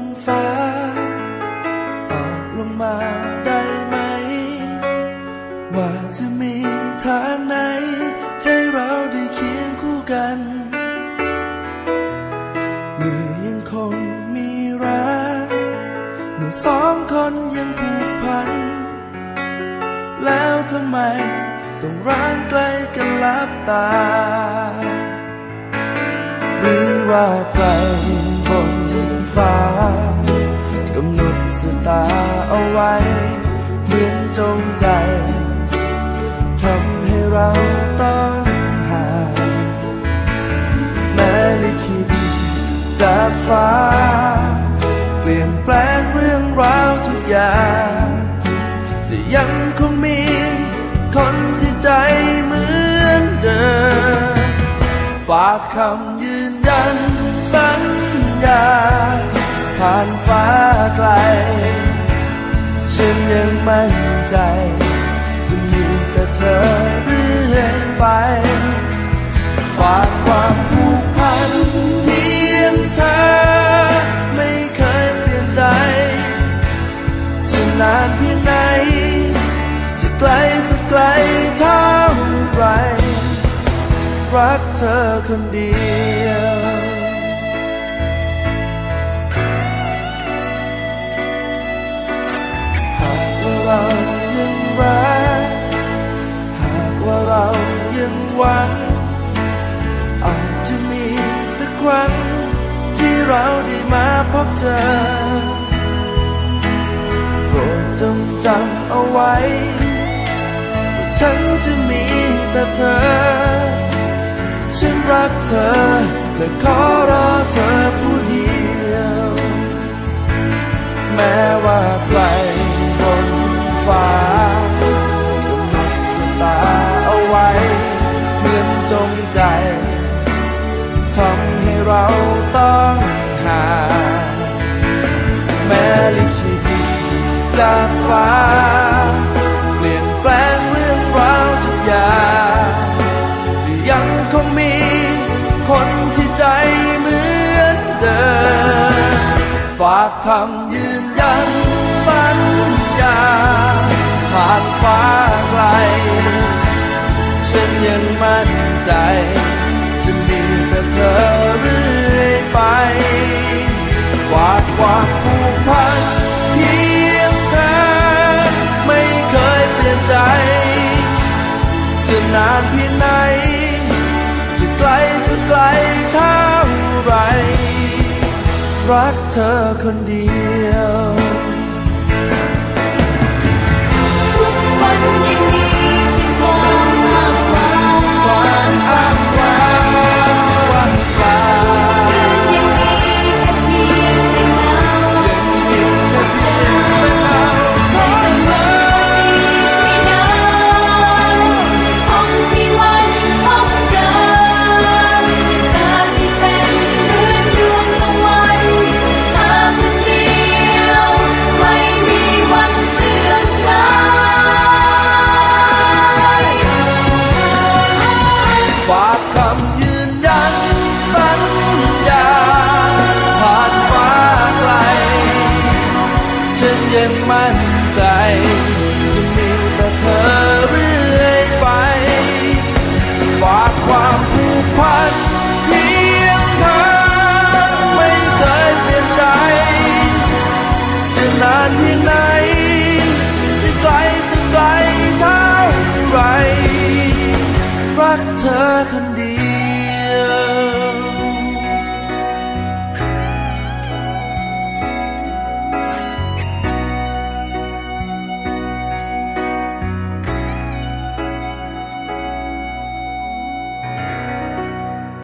นฟ้าตอบลงมาได้ไหม ว่าจะมีทางไหน ให้เราได้เคียงคู่กัน เมื่อยังคงมีรักเมื่อสองคนยังผูกพัน แล้วทำไมต้องร้างไกลกันลับตา หรือว่าใคร ฟ้ากำหนดชะตาเอาไว้ เหมือนจงใจทำให้เราต้องห่างแม้ลิขิตจากฟ้า เปลี่ยนแปลงเรื่องราวทุกอย่างแต่ยังคงมีคนที่ใจเหมือนเดิมฝากคำ ญา ผ่านฟ้าไกล ฉันยังมั่นใจ จะมีแต่เธอเรื่อยไป ฝากความผูกพันเพียงเธอ ไม่เคยเปลี่ยนใจ จะนานเพียงไหน จะไกลสักไกลเท่าไร รักเธอคนเดียว เรายังรัก หากว่าเรายังหวัง อาจจะมีสักครั้ง ที่เราได้มาพบเธอโปรดจงจำเอาไว้ว่าฉันจะมีแต่เธอ ฉันรักเธอ และขอรอเธอผู้เดียวแม้ จงใจทำให้เราต้องหา แม้ลิขิตจากฟ้า เปลี่ยนแปลงเรื่องราวทุกอย่างแต่ยังคงมีคนที่ใจเหมือนเดิมฝากคำยืน นานเพียงไหน จะไกลสักไกลเท่าไร รักเธอคนเดียว ทุกวัน คนเดียว